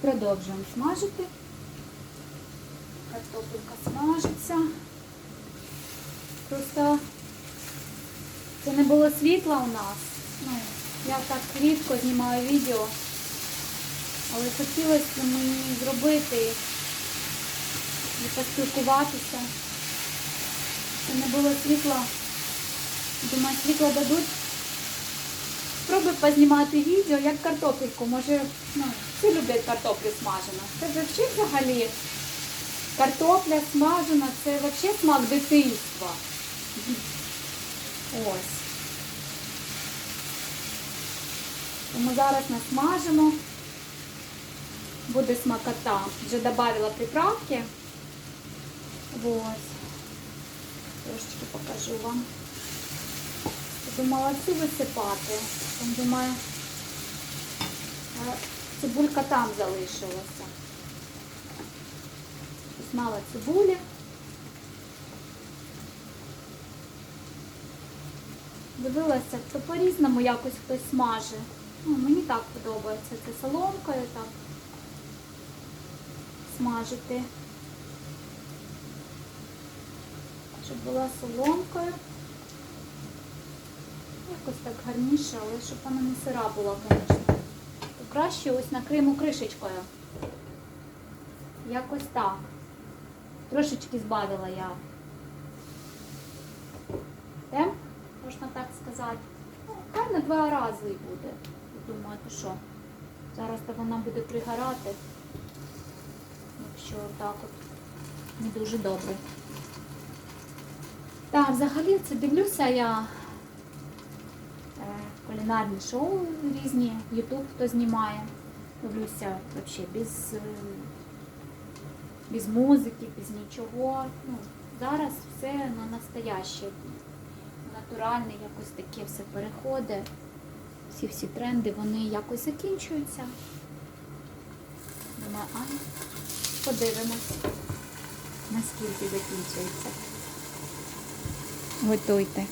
Продовжуємо смажити. Картопелька смажиться. Просто це не було світла у нас. Ну, я так рідко знімаю відео. Але хотілося мені зробити і поспілкуватися. Це не було світла. Думаю, світло дадуть. Спробую познімати відео, як картопельку. Може, ну, всі люблять картоплю смажену. Це взагалі взагалі картопля смажена, це взагалі смак дитинства. Ось. Тому зараз насмажимо. Буде смакота. Вже додавала приправки. Ось. Трошечки покажу вам. Думала всю висипати. Думаю, цибулька там залишилася. Ось мало цибулі. Дивилася, то по-різному якось хтось смаже. Ну, мені так подобається. Це соломкою так смажити. Щоб була соломкою. Якось так гарніше, але щоб вона не сира була, звісно. Краще ось накриємо кришечкою. Якось так. Трошечки збавила я. Темп, можна так сказати. Ну, хай на два рази буде. Думаю, то що? Зараз то вона буде пригорати. Якщо так от не дуже добре. Так, взагалі це дивлюся я кулінарні шоу різні, Ютуб хто знімає. Дивлюся взагалі без, е, без музики, без нічого. Ну, зараз все на настояще, натуральне, якось таке все переходить. Всі всі тренди, вони якось закінчуються. Думаю, а подивимось, наскільки закінчується. Готуйте.